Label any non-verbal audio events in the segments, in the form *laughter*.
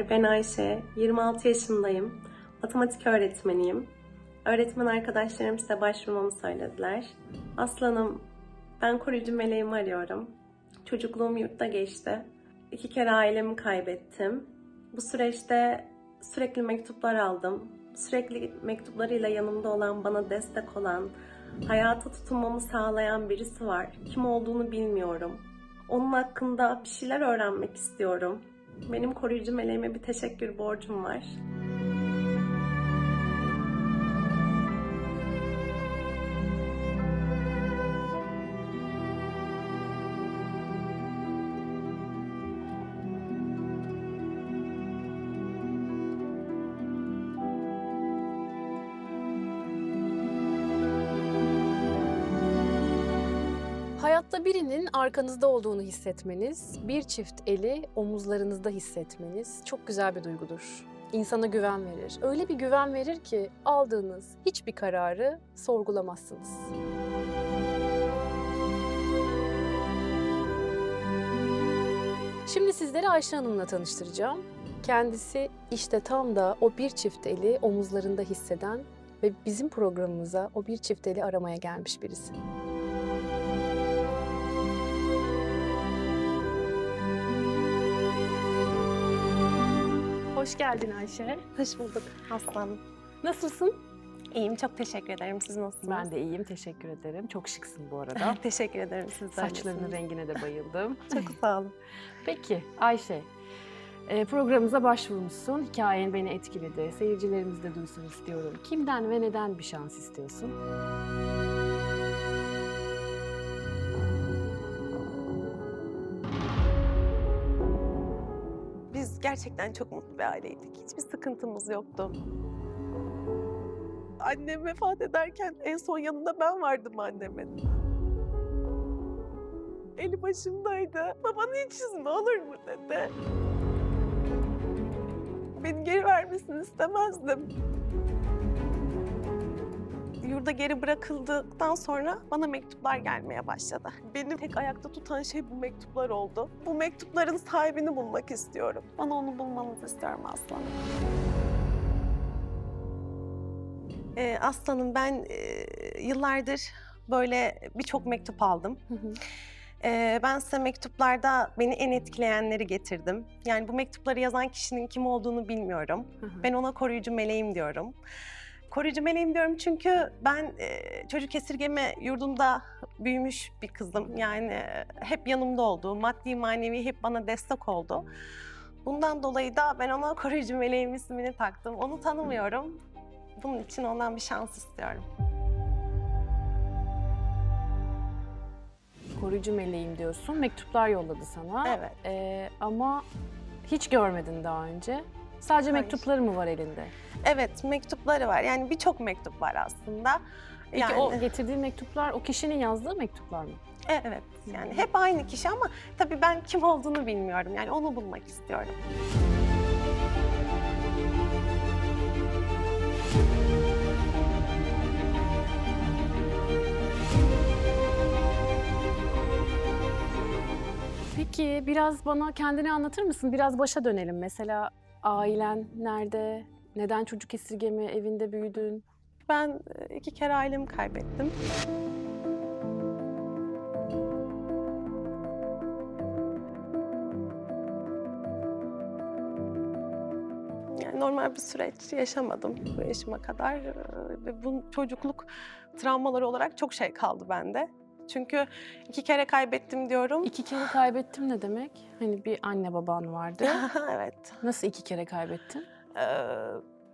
Merhabalar, ben Ayşe. 26 yaşındayım. Matematik öğretmeniyim. Öğretmen arkadaşlarım size başvurmamı söylediler. Aslanım, ben koruyucu meleğimi arıyorum. Çocukluğum yurtta geçti. İki kere ailemi kaybettim. Bu süreçte sürekli mektuplar aldım. Sürekli mektuplarıyla yanımda olan, bana destek olan, hayata tutunmamı sağlayan birisi var. Kim olduğunu bilmiyorum. Onun hakkında bir şeyler öğrenmek istiyorum. Benim koruyucu meleğime bir teşekkür borcum var. Birinin arkanızda olduğunu hissetmeniz, bir çift eli omuzlarınızda hissetmeniz çok güzel bir duygudur. İnsana güven verir. Öyle bir güven verir ki aldığınız hiçbir kararı sorgulamazsınız. Şimdi sizleri Ayşe Hanım'la tanıştıracağım. Kendisi işte tam da o bir çift eli omuzlarında hisseden ve bizim programımıza o bir çift eli aramaya gelmiş birisi. Hoş geldin Ayşe. Hoş bulduk Aslanım. Nasılsın? İyiyim, çok teşekkür ederim. Siz nasılsınız? Ben de iyiyim, teşekkür ederim. Çok şıksın bu arada. *laughs* teşekkür ederim. Siz de Saçlarının rengine de bayıldım. *laughs* Çok sağ olun. Peki Ayşe, e, programımıza başvurmuşsun. Hikayen beni etkiledi. Seyircilerimiz de duysun istiyorum. Kimden ve neden bir şans istiyorsun? Gerçekten çok mutlu bir aileydik. Hiçbir sıkıntımız yoktu. Annem vefat ederken en son yanında ben vardım annemin. Eli başımdaydı. Babanı hiç üzme olur mu dedi. Beni geri vermesini istemezdim. Yurda geri bırakıldıktan sonra bana mektuplar gelmeye başladı. Beni tek ayakta tutan şey bu mektuplar oldu. Bu mektupların sahibini bulmak istiyorum. Bana onu bulmanızı istiyorum aslanım. Ee, aslanım ben e, yıllardır böyle birçok mektup aldım. Ee, ben size mektuplarda beni en etkileyenleri getirdim. Yani bu mektupları yazan kişinin kim olduğunu bilmiyorum. Ben ona koruyucu meleğim diyorum. Koruyucu meleğim diyorum çünkü ben e, çocuk esirgeme yurdunda büyümüş bir kızım. Yani e, hep yanımda oldu. Maddi manevi hep bana destek oldu. Bundan dolayı da ben ona *laughs* koruyucu meleğim ismini taktım. Onu tanımıyorum. Bunun için ondan bir şans istiyorum. Koruyucu meleğim diyorsun. Mektuplar yolladı sana. Evet. E, ama hiç görmedin daha önce. Sadece Hayır. mektupları mı var elinde? Evet, mektupları var. Yani birçok mektup var aslında. Peki yani, o getirdiğin mektuplar o kişinin yazdığı mektuplar mı? Evet, yani hep aynı kişi ama tabii ben kim olduğunu bilmiyorum. Yani onu bulmak istiyorum. Peki biraz bana kendini anlatır mısın? Biraz başa dönelim. Mesela ailen nerede? Neden çocuk esirgeme evinde büyüdün? Ben e, iki kere ailemi kaybettim. Yani normal bir süreç yaşamadım bu yaşıma kadar. Ee, Ve bu çocukluk travmaları olarak çok şey kaldı bende. Çünkü iki kere kaybettim diyorum. İki kere kaybettim ne demek? Hani bir anne baban vardı. *laughs* evet. Nasıl iki kere kaybettin? Ee,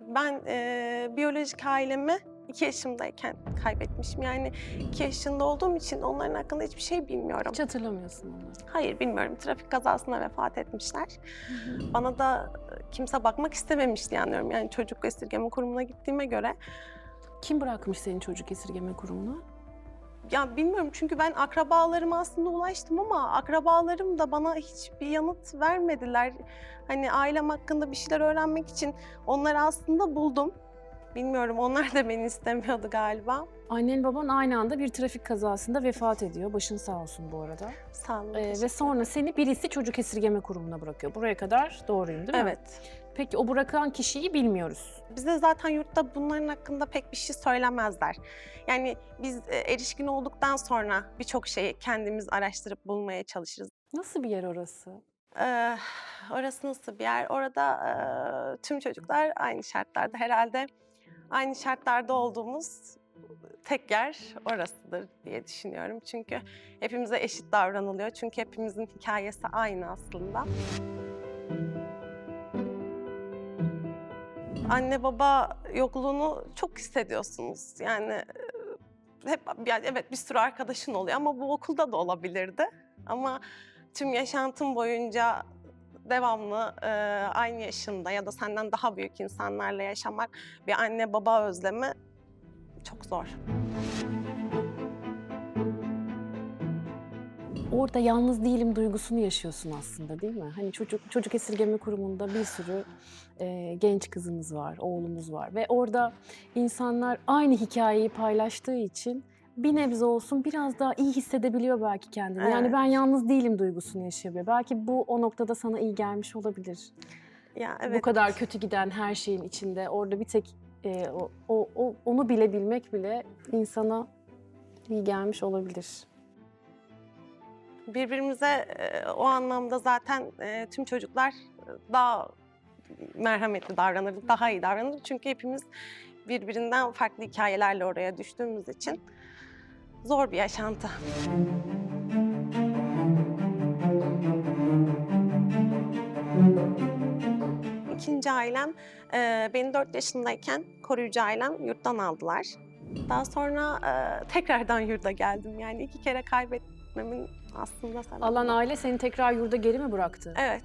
Ben e, biyolojik ailemi iki yaşımdayken kaybetmişim. Yani iki yaşında olduğum için onların hakkında hiçbir şey bilmiyorum. Hiç hatırlamıyorsun onu. Hayır bilmiyorum. Trafik kazasında vefat etmişler. Bana da kimse bakmak istememiş diye anlıyorum. Yani çocuk esirgeme kurumuna gittiğime göre. Kim bırakmış senin çocuk esirgeme kurumuna? Ya bilmiyorum çünkü ben akrabalarıma aslında ulaştım ama akrabalarım da bana hiçbir yanıt vermediler. Hani ailem hakkında bir şeyler öğrenmek için onları aslında buldum. Bilmiyorum onlar da beni istemiyordu galiba. Annen baban aynı anda bir trafik kazasında vefat ediyor. Başın sağ olsun bu arada. Sağ olun. Ee, ve sonra seni birisi çocuk esirgeme kurumuna bırakıyor. Buraya kadar doğruyum değil mi? Evet. Peki o bırakan kişiyi bilmiyoruz. Bize zaten yurtta bunların hakkında pek bir şey söylemezler. Yani biz e, erişkin olduktan sonra birçok şeyi kendimiz araştırıp bulmaya çalışırız. Nasıl bir yer orası? Ee, orası nasıl bir yer? Orada e, tüm çocuklar aynı şartlarda herhalde aynı şartlarda olduğumuz tek yer orasıdır diye düşünüyorum. Çünkü hepimize eşit davranılıyor. Çünkü hepimizin hikayesi aynı aslında. Anne baba yokluğunu çok hissediyorsunuz. Yani e, hep yani evet bir sürü arkadaşın oluyor ama bu okulda da olabilirdi. Ama tüm yaşantım boyunca devamlı e, aynı yaşında ya da senden daha büyük insanlarla yaşamak bir anne baba özlemi çok zor. Orada yalnız değilim duygusunu yaşıyorsun aslında değil mi? Hani çocuk çocuk esirgeme kurumunda bir sürü e, genç kızımız var, oğlumuz var ve orada insanlar aynı hikayeyi paylaştığı için bir nebze olsun biraz daha iyi hissedebiliyor belki kendini. Yani Evet. ben yalnız değilim duygusunu yaşayabiliyor. Belki bu o noktada sana iyi gelmiş olabilir. Ya Bu evet. kadar kötü giden her şeyin içinde orada bir tek e, o, o- onu bilebilmek bile insana iyi gelmiş olabilir. Birbirimize e, o anlamda zaten e, tüm çocuklar e, daha merhametli davranır, daha iyi davranır. Çünkü hepimiz birbirinden farklı hikayelerle oraya düştüğümüz için zor bir yaşantı. İkinci ailem beni 4 yaşındayken koruyucu ailem yurttan aldılar. Daha sonra tekrardan yurda geldim. Yani iki kere kaybetmemin aslında sebebi. Alan aile seni tekrar yurda geri mi bıraktı? Evet.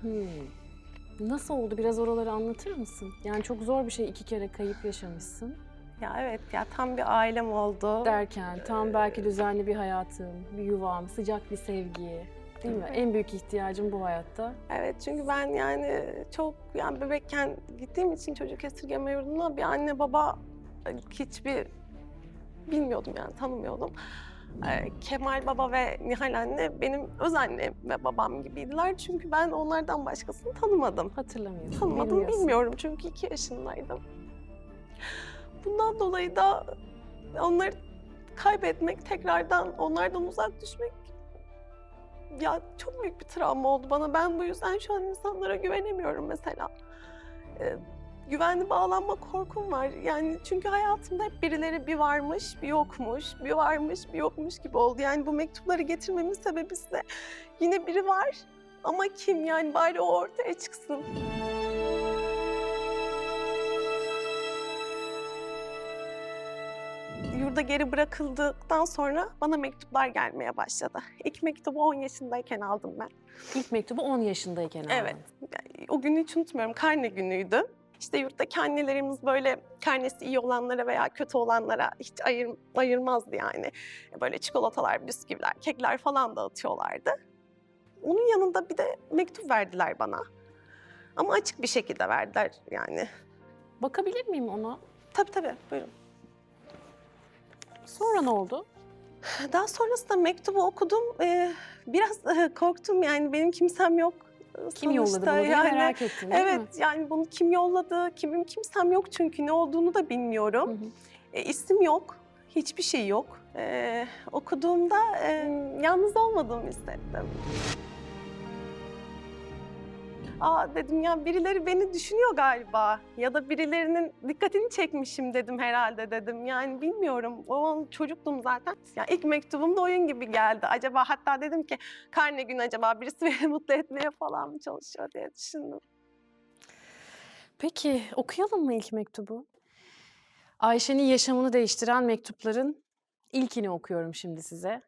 Hmm. Nasıl oldu? Biraz oraları anlatır mısın? Yani çok zor bir şey iki kere kayıp yaşamışsın Ya evet ya tam bir ailem oldu. derken tam belki düzenli bir hayatım, bir yuvam, sıcak bir sevgi değil mi? En büyük ihtiyacım bu hayatta. Evet çünkü ben yani çok yani bebekken gittiğim için çocuk esirgeme yurduna bir anne baba e, hiçbir bilmiyordum yani tanımıyordum. Ee, Kemal baba ve Nihal anne benim öz annem ve babam gibiydiler. Çünkü ben onlardan başkasını tanımadım. Hatırlamıyorsun, Tanımadım bilmiyorsun. bilmiyorum çünkü iki yaşındaydım. Bundan dolayı da onları kaybetmek, tekrardan onlardan uzak düşmek ya çok büyük bir travma oldu bana. Ben bu yüzden şu an insanlara güvenemiyorum mesela. Güvenli bağlanma korkum var. Yani çünkü hayatımda hep birileri bir varmış, bir yokmuş, bir varmış, bir yokmuş gibi oldu. Yani bu mektupları getirmemin sebebi ise yine biri var ama kim yani bari o ortaya çıksın. Yurda geri bırakıldıktan sonra bana mektuplar gelmeye başladı. İlk mektubu 10 yaşındayken aldım ben. İlk mektubu 10 yaşındayken aldın. Evet. O günü hiç unutmuyorum. Karne günüydü. İşte yurttaki annelerimiz böyle karnesi iyi olanlara veya kötü olanlara hiç ayır, ayırmazdı yani. Böyle çikolatalar, bisküviler, kekler falan dağıtıyorlardı. Onun yanında bir de mektup verdiler bana. Ama açık bir şekilde verdiler yani. Bakabilir miyim ona? Tabii tabii buyurun. Sonra ne oldu? Daha sonrasında mektubu okudum. Ee, biraz e, korktum yani benim kimsem yok. Kim yolladı bunu yani. merak değil Evet mi? yani bunu kim yolladı, kimim kimsem yok çünkü ne olduğunu da bilmiyorum. Hı hı. E, isim yok, hiçbir şey yok. E, okuduğumda e, yalnız olmadığımı hissettim. Aa dedim ya birileri beni düşünüyor galiba ya da birilerinin dikkatini çekmişim dedim herhalde dedim. Yani bilmiyorum. O an çocuktum zaten. Ya ilk mektubum da oyun gibi geldi. Acaba hatta dedim ki karne günü acaba birisi *laughs* beni mutlu etmeye falan mı çalışıyor diye düşündüm. Peki okuyalım mı ilk mektubu? Ayşe'nin yaşamını değiştiren mektupların ilkini okuyorum şimdi size.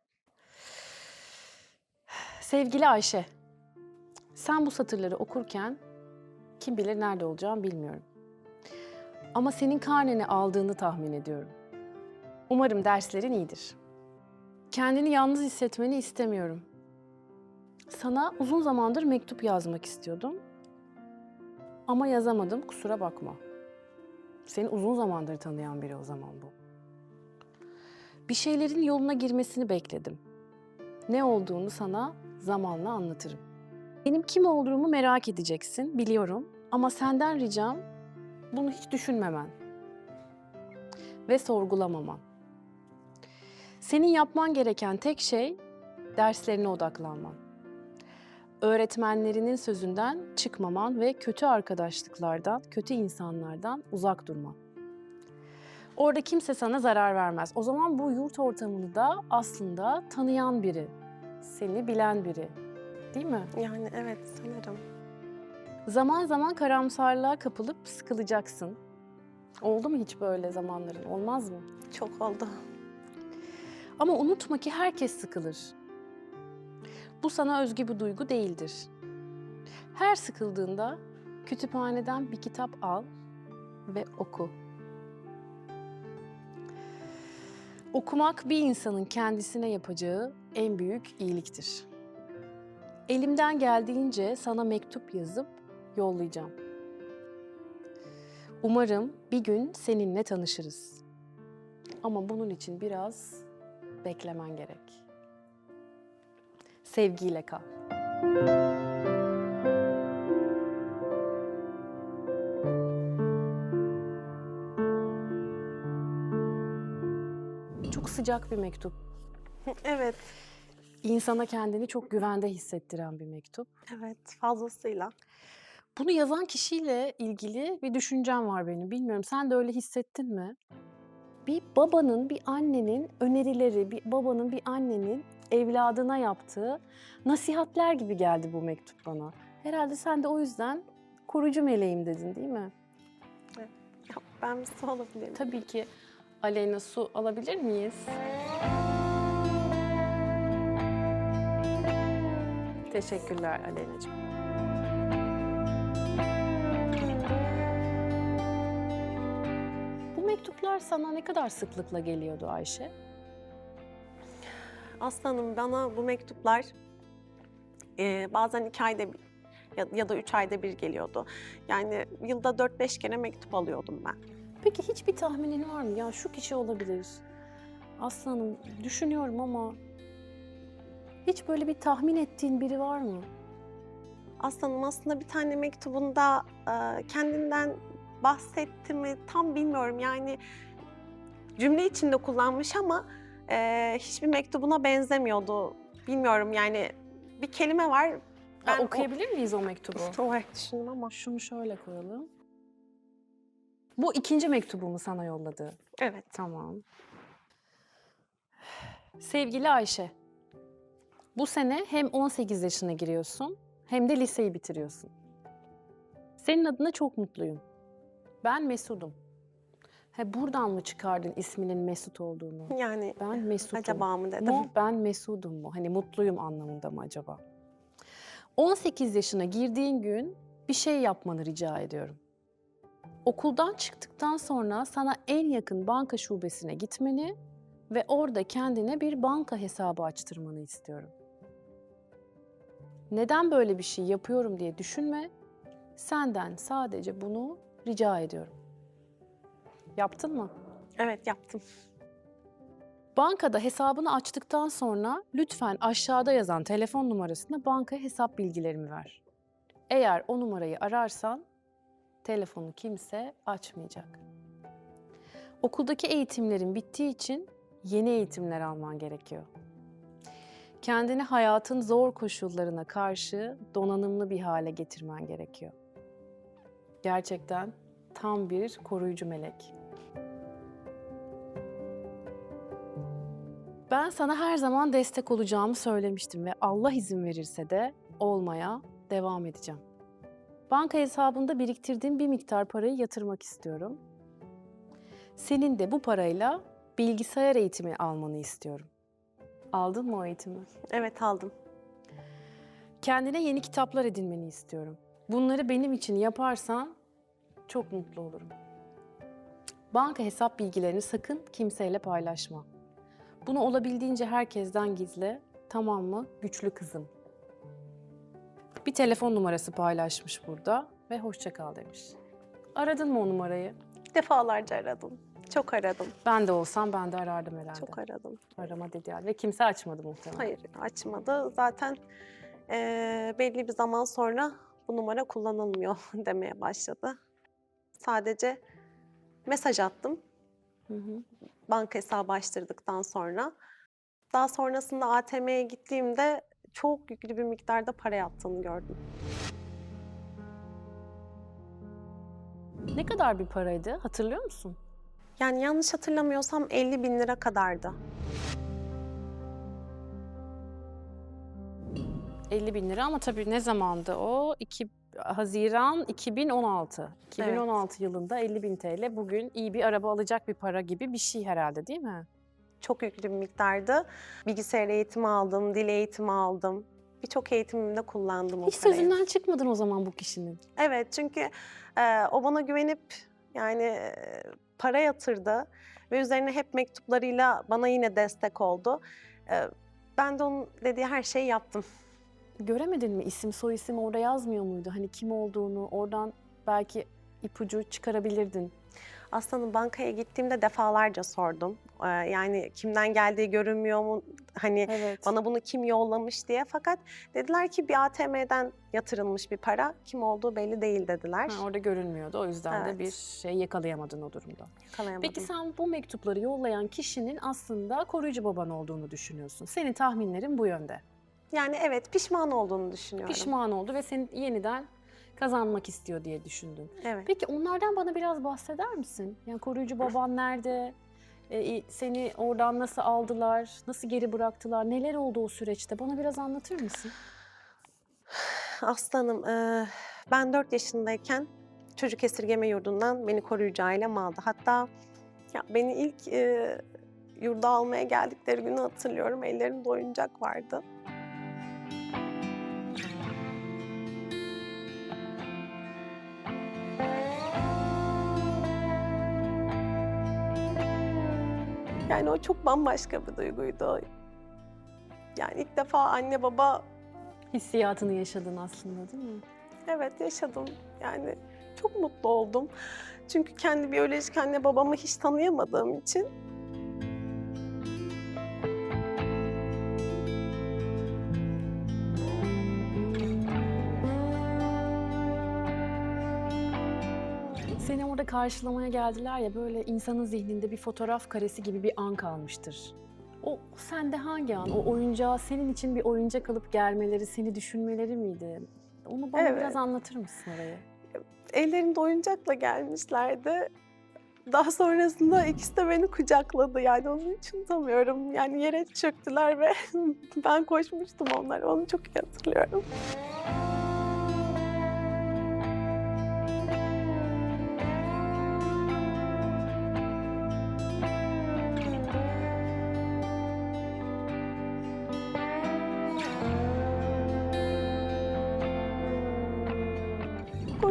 Sevgili Ayşe, sen bu satırları okurken kim bilir nerede olacağım bilmiyorum. Ama senin karneni aldığını tahmin ediyorum. Umarım derslerin iyidir. Kendini yalnız hissetmeni istemiyorum. Sana uzun zamandır mektup yazmak istiyordum ama yazamadım kusura bakma. Seni uzun zamandır tanıyan biri o zaman bu. Bir şeylerin yoluna girmesini bekledim. Ne olduğunu sana zamanla anlatırım. Benim kim olduğumu merak edeceksin, biliyorum. Ama senden ricam bunu hiç düşünmemen ve sorgulamaman. Senin yapman gereken tek şey derslerine odaklanman. Öğretmenlerinin sözünden çıkmaman ve kötü arkadaşlıklardan, kötü insanlardan uzak durman. Orada kimse sana zarar vermez. O zaman bu yurt ortamını da aslında tanıyan biri, seni bilen biri. Değil mi? Yani evet sanırım. Zaman zaman karamsarlığa kapılıp sıkılacaksın. Oldu mu hiç böyle zamanların? Olmaz mı? Çok oldu. Ama unutma ki herkes sıkılır. Bu sana özgü bir duygu değildir. Her sıkıldığında kütüphaneden bir kitap al ve oku. Okumak bir insanın kendisine yapacağı en büyük iyiliktir. Elimden geldiğince sana mektup yazıp yollayacağım. Umarım bir gün seninle tanışırız. Ama bunun için biraz beklemen gerek. Sevgiyle kal. Çok sıcak bir mektup. Evet, İnsana kendini çok güvende hissettiren bir mektup. evet fazlasıyla. Bunu yazan kişiyle ilgili bir düşüncem var benim. Bilmiyorum sen de öyle hissettin mi? Bir babanın, bir annenin önerileri, bir babanın, bir annenin evladına yaptığı nasihatler gibi geldi bu mektup bana. Herhalde sen de o yüzden koruyucu meleğim dedin değil mi? Ya, ben bir su alabilir miyim? Tabii ki. Aleyna su alabilir miyiz? Teşekkürler Aleyna'cığım. Bu mektuplar sana ne kadar sıklıkla geliyordu Ayşe? Aslanım bana bu mektuplar e, bazen iki ayda bir ya, ya da üç ayda bir geliyordu. Yani yılda 4-5 kere mektup alıyordum ben. Peki hiçbir tahminin var mı? Ya şu kişi olabilir. Aslanım düşünüyorum ama hiç böyle bir tahmin ettiğin biri var mı? Aslanım aslında bir tane mektubunda e, kendinden bahsetti mi tam bilmiyorum. Yani cümle içinde kullanmış ama e, hiçbir mektubuna benzemiyordu. Bilmiyorum yani bir kelime var. Ben o- okuyabilir miyiz o mektubu? olarak düşündüm ama Şunu şöyle koyalım. Bu ikinci mektubu mu sana yolladı? evet. Tamam. Sevgili Ayşe, bu sene hem 18 yaşına giriyorsun hem de liseyi bitiriyorsun. Senin adına çok mutluyum. Ben Mesud'um. He buradan mı çıkardın isminin Mesut olduğunu? Yani Ben Mesut'um. acaba mı dedim. mu, ben Mesud'um mu? Hani mutluyum anlamında mı acaba? 18 yaşına girdiğin gün bir şey yapmanı rica ediyorum. Okuldan çıktıktan sonra sana en yakın banka şubesine gitmeni ve orada kendine bir banka hesabı açtırmanı istiyorum. Neden böyle bir şey yapıyorum diye düşünme. Senden sadece bunu rica ediyorum. Yaptın mı? Evet yaptım. Bankada hesabını açtıktan sonra lütfen aşağıda yazan telefon numarasına banka hesap bilgilerimi ver. Eğer o numarayı ararsan telefonu kimse açmayacak. Okuldaki eğitimlerin bittiği için yeni eğitimler alman gerekiyor. Kendini hayatın zor koşullarına karşı donanımlı bir hale getirmen gerekiyor. Gerçekten tam bir koruyucu melek. Ben sana her zaman destek olacağımı söylemiştim ve Allah izin verirse de olmaya devam edeceğim. Banka hesabında biriktirdiğim bir miktar parayı yatırmak istiyorum. Senin de bu parayla bilgisayar eğitimi almanı istiyorum. Aldın mı o eğitimi? Evet aldım. Kendine yeni kitaplar edinmeni istiyorum. Bunları benim için yaparsan çok mutlu olurum. Banka hesap bilgilerini sakın kimseyle paylaşma. Bunu olabildiğince herkesten gizle. Tamam mı? Güçlü kızım. Bir telefon numarası paylaşmış burada ve hoşça kal demiş. Aradın mı o numarayı? Defalarca aradım. Çok aradım. Ben de olsam ben de arardım herhalde. Çok aradım. Arama dedi yani. Ve kimse açmadı muhtemelen. Hayır açmadı. Zaten eee, belli bir zaman sonra bu numara kullanılmıyor *laughs* demeye başladı. Sadece mesaj attım Hı hı. banka hesabı açtırdıktan sonra. Daha sonrasında ATM'ye gittiğimde çok yüklü bir miktarda para yattığını gördüm. Ne kadar bir paraydı hatırlıyor musun? Yani yanlış hatırlamıyorsam 50 bin lira kadardı. 50 bin lira ama tabii ne zamandı o? 2 Haziran 2016. 2016 yılında 50 bin TL bugün iyi bir araba alacak bir para gibi bir şey herhalde değil mi? Çok yüklü bir miktardı. Bilgisayar eğitimi aldım, dil eğitimi aldım. Birçok eğitimimde kullandım o Hiç parayı. sözünden çıkmadın o zaman bu kişinin. Evet çünkü e, o bana güvenip yani e, para yatırdı ve üzerine hep mektuplarıyla bana yine destek oldu. E, ben de onun dediği her şeyi yaptım. Göremedin mi isim soy isim orada yazmıyor muydu? Hani kim olduğunu oradan belki ipucu çıkarabilirdin. Aslanım bankaya gittiğimde defalarca sordum. E, yani kimden geldiği görünmüyor mu? Hani Evet. bana bunu kim yollamış diye. Fakat dediler ki bir ATM'den yatırılmış bir para. Kim olduğu belli değil dediler. Ha, orada görünmüyordu. O yüzden de Evet. bir şey yakalayamadın o durumda. Yakalayamadım. Peki sen bu mektupları yollayan kişinin aslında koruyucu baban olduğunu düşünüyorsun. Senin tahminlerin bu yönde. Yani evet pişman olduğunu düşünüyorum. Pişman oldu ve seni yeniden kazanmak istiyor diye düşündün. Evet. Peki onlardan bana biraz bahseder misin? Yani koruyucu baban nerede? Ee, seni oradan nasıl aldılar? Nasıl geri bıraktılar? Neler oldu o süreçte? Bana biraz anlatır mısın? Aslanım, eee, ben 4 yaşındayken çocuk esirgeme yurdundan beni koruyucu ailem aldı. Hatta ya beni ilk eee, yurda almaya geldikleri günü hatırlıyorum. Ellerinde oyuncak vardı. Yani o çok bambaşka bir duyguydu. Yani ilk defa anne baba Hissiyatını yaşadın aslında değil mi? Evet yaşadım. Yani çok mutlu oldum. Çünkü kendi biyolojik anne babamı hiç tanıyamadığım için karşılamaya geldiler ya böyle insanın zihninde bir fotoğraf karesi gibi bir an kalmıştır. O sende hangi an? O oyuncağı senin için bir oyuncak alıp gelmeleri, seni düşünmeleri miydi? Onu bana Evet. biraz anlatır mısın orayı? ellerinde oyuncakla gelmişlerdi. Daha sonrasında ikisi de beni kucakladı. Yani onu hiç unutamıyorum. Yani yere çöktüler ve *laughs* ben koşmuştum onlara. Onu çok iyi hatırlıyorum.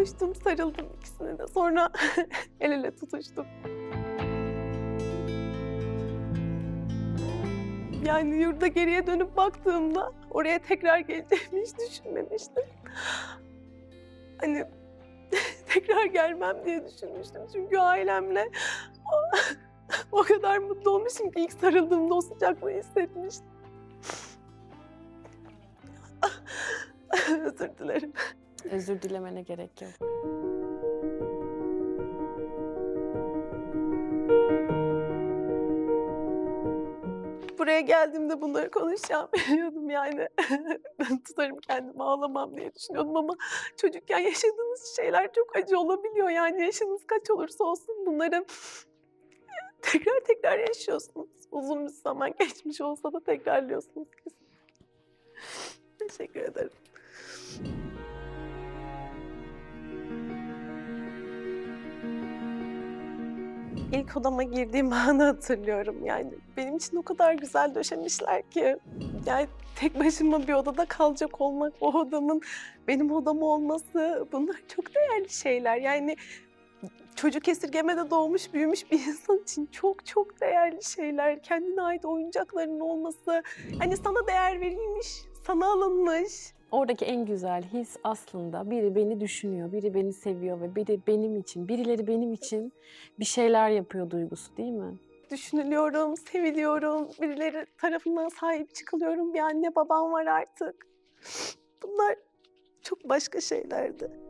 Koştum, sarıldım ikisine de. Sonra *laughs* el ele tutuştum. Yani yurda geriye dönüp baktığımda oraya tekrar geleceğimi hiç düşünmemiştim. Hani *laughs* tekrar gelmem diye düşünmüştüm. Çünkü ailemle o, o kadar mutlu olmuşum ki ilk sarıldığımda o sıcaklığı hissetmiştim. *laughs* Özür dilerim. Özür dilemene gerek yok. Buraya geldiğimde bunları konuşacağım biliyordum yani. *laughs* ben tutarım kendimi ağlamam diye düşünüyordum ama çocukken yaşadığınız şeyler çok acı olabiliyor. Yani yaşınız kaç olursa olsun bunları *laughs* tekrar tekrar yaşıyorsunuz. Uzun bir zaman geçmiş olsa da tekrarlıyorsunuz kesin. Teşekkür ederim. İlk odama girdiğim *laughs* anı hatırlıyorum. Yani benim için o kadar güzel döşemişler ki. Yani tek başıma bir odada kalacak olmak, o odamın benim odam olması bunlar çok değerli şeyler. Yani çocuk esirgemede doğmuş, büyümüş bir insan için çok çok değerli şeyler. Kendine ait oyuncakların olması, hani sana değer verilmiş, sana alınmış. Oradaki en güzel his aslında biri beni düşünüyor, biri beni seviyor ve biri benim için, birileri benim için bir şeyler yapıyor duygusu değil mi? Düşünülüyorum, seviliyorum, birileri tarafından sahip çıkılıyorum. Bir anne babam var artık. Bunlar çok başka şeylerdi.